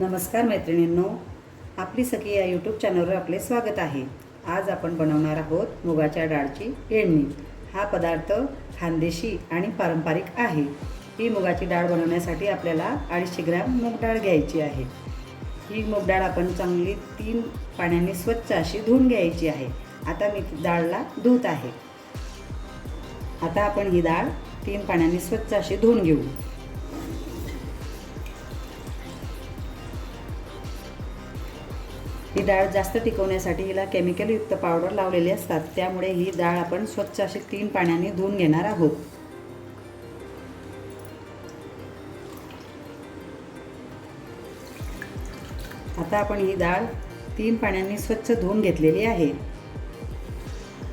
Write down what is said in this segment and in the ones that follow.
नमस्कार मैत्रिणींनो आपली सखी या यूट्यूब चॅनलवर आपले स्वागत आहे. आज आपण बनवणार आहोत मुगाच्या डाळची येळणी हा पदार्थ खानदेशी आणि पारंपरिक आहे. ही मुगाची डाळ बनवण्यासाठी आपल्याला अडीचशे ग्रॅम मूग डाळ घ्यायची आहे. ही मूग डाळ आपण चांगली तीन पाण्याने स्वच्छ अशी धुवून घ्यायची आहे. आता मी डाळला धुत आहे. आता आपण ही डाळ तीन पाण्याने स्वच्छ अशी धुवून घेऊ. ही डाळ जास्त टिकवण्यासाठी हिला केमिकलयुक्त पावडर लावलेली असतात. त्यामुळे ही डाळ आपण स्वच्छ अशी तीन पाण्याने धुवून घेणार आहोत. आता आपण ही डाळ तीन पाण्याने स्वच्छ धुवून घेतलेली आहे.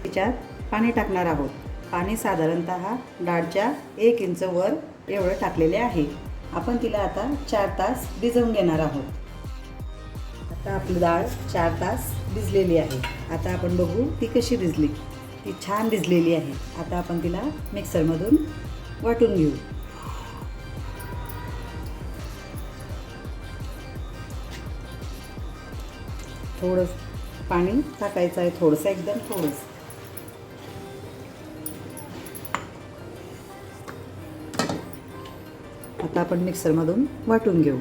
तिच्यात पाणी टाकणार आहोत. पाणी साधारणतः डाळच्या एक इंच वर एवढं टाकलेले आहे. आपण तिला आता चार तास भिजवून घेणार आहोत. आता आपली डाळ चार तास भिजलेली आहे. आता आपण बघू ती कशी भिजली. ती छान भिजलेली आहे. आता आपण तिला मिक्सरमधून वाटून घेऊ. थोडं पाणी टाकायचं आहे थोडंसं एकदम थोडंसं. आता आपण मिक्सरमधून वाटून घेऊ.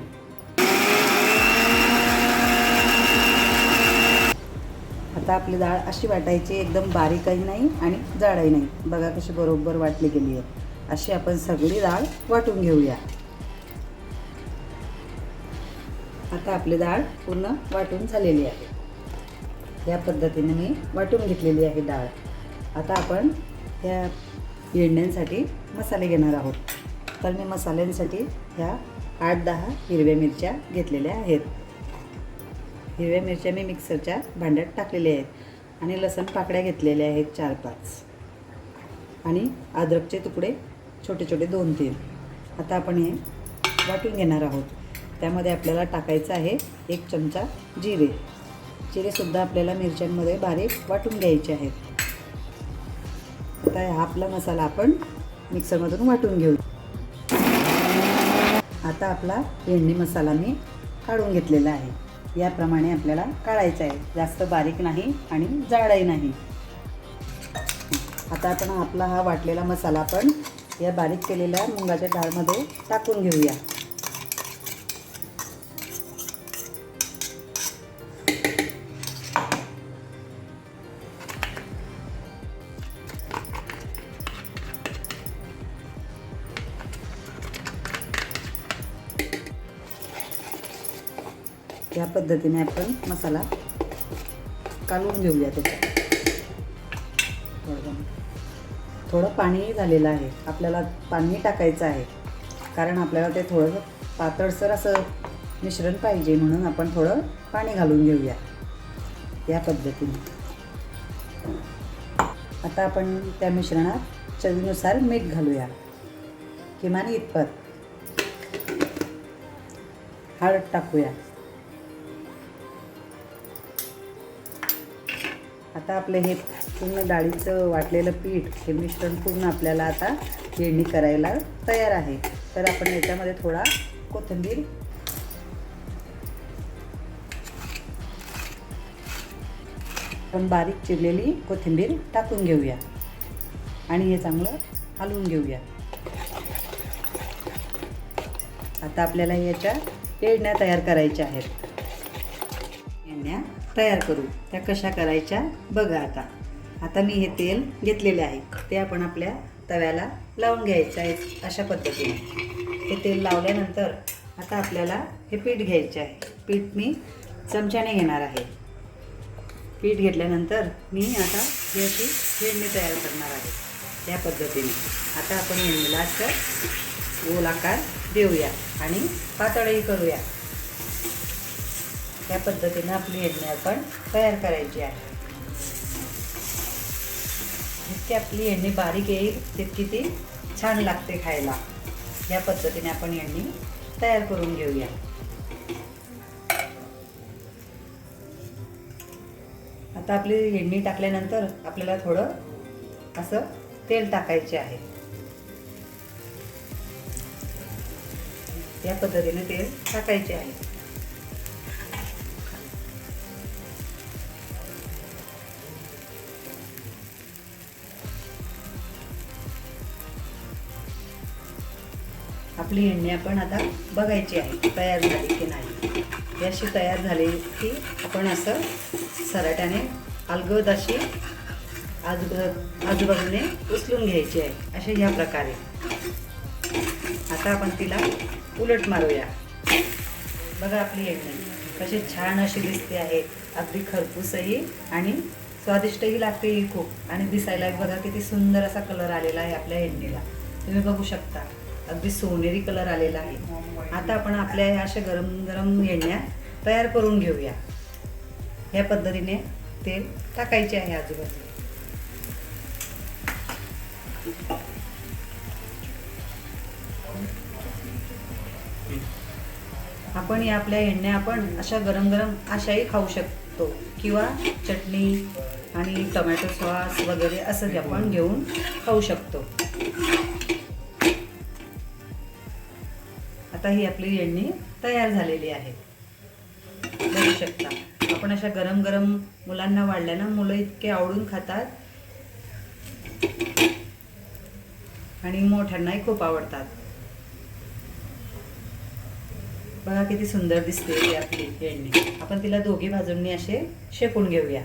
आता आपली डाळ अशी वाटायची एकदम बारीकही नाही आणि जाडही नाही. बघा कशी बरोबर वाटली गेली आहे. अशी आपण सगळी डाळ वाटून घेऊया. आता आपली डाळ पूर्ण वाटून झालेली आहे. या पद्धतीने मी वाटून घेतलेली आहे डाळ. आता आपण ह्या येंड्यांसाठी मसाले घेणार आहोत. तर मी मसाल्यांसाठी ह्या आठ दहा हिरव्या मिरच्या घेतलेल्या आहेत. हिरव्या मिरच्या मी मिक्सरच्या भांड्यात टाकलेल्या आहेत आणि लसण पाकड्या घेतलेल्या आहेत चार पाच. आणि अद्रकचे तुकडे छोटे छोटे दोन तीन. आता आपण हे वाटून घेणार आहोत. त्यामध्ये आपल्याला टाकायचं आहे एक चमचा जिरे. जिरेसुद्धा आपल्याला मिरच्यांमध्ये बारीक वाटून घ्यायचे आहेत. आता हा आपला मसाला आपण मिक्सरमधून वाटून घेऊ. आता आपला भेंडी मसाला मी काढून घेतलेला आहे. याप्रमाणे आपल्याला काढायचा आहे. जास्त बारीक नाही आणि जाडही नाही. आता आपण आपला हा वाटलेला मसाला पण या बारीक केलेल्या मुंगाच्या डाळमध्ये टाकून घेऊया. या पद्धतीने आपण मसाला कालवून घेऊया त्याच्यात. थोडं थोडं पाणीही झालेलं आहे. आपल्याला पाणी टाकायचं आहे. कारण आपल्याला ते थोडंसं पातळसर असं मिश्रण पाहिजे म्हणून आपण थोडं पाणी घालून घेऊया. या पद्धतीने. आता आपण त्या मिश्रणात चवीनुसार मीठ घालूया. किमान इतपत. हळद टाकूया. आता आपलं हे पूर्ण डाळीचं वाटलेलं पीठ हे मिश्रण पूर्ण आपल्याला आता येळणी करायला तयार आहे. तर आपण याच्यामध्ये थोडा कोथिंबीर आपण बारीक चिरलेली कोथिंबीर टाकून घेऊया. आणि हे चांगलं हलवून घेऊया. आता आपल्याला याच्या येडण्या तयार करायच्या आहेत. तयार करू. त्या कशा करायच्या? बघा आता. आता मी हे तेल घेतलेले आहे. ते आपण आपल्या तव्याला लावून घ्यायचं आहे अशा पद्धतीने. हे तेल लावल्यानंतर आता आपल्याला हे पीठ घ्यायचे आहे. पीठ मी चमच्याने घेणार आहे. पीठ घेतल्यानंतर मी आता ही अशी येळणी तयार करणार आहे. या पद्धतीने. आता आपण येळणीला असं गोल आकार देऊया आणि पातळही करूया. या पद्धतीनं आपली येडणी आपण तयार करायची आहे. जितकी आपली येडणी बारीक येईल तितकी ती छान लागते खायला. या पद्धतीने आपण येडणी तयार करून घेऊया. आता आपली येडणी टाकल्यानंतर आपल्याला थोडं असं तेल टाकायचे आहे. या पद्धतीने तेल टाकायचे आहे. आपली एण्णी आपण आता बघायची आहे तयार झाली की नाही. ही अशी तयार झाली की आपण असं सराट्याने अलगद अशी आजूबाजू आजूबाजूने उचलून घ्यायची आहे अशा ह्या प्रकारे. आता आपण तिला उलट मारूया. बघा आपली एण्णी कशी छान अशी दिसते आहे. अगदी खरपूसही आणि स्वादिष्टही लागते ही खूप. आणि दिसायला एक बघा किती सुंदर असा कलर आलेला आहे आपल्या एण्णीला तुम्ही बघू शकता. अगदी सोनेरी कलर आलेला आहे. आता आपण आपल्या ह्या अशा गरम गरम येण्या तयार करून घेऊया. ह्या पद्धतीने तेल टाकायचे आहे आजूबाजू आपण या आपल्या येण्या आपण अशा गरम गरम अशाही खाऊ शकतो. किंवा चटणी आणि टोमॅटो सॉस वगैरे असं आपण घेऊन खाऊ शकतो. आता ही आपली एण्णी तयार झालेली आहे. बघू शकता. आपण अशा गरम गरम मुलांना वाढल्या ना मुलं इतके आवडून खातात. आणि मोठ्यांनाही खूप आवडतात. बघा किती सुंदर दिसते ती आपली एण्णी आपण तिला दोघी बाजूंनी असे शेकून घेऊया.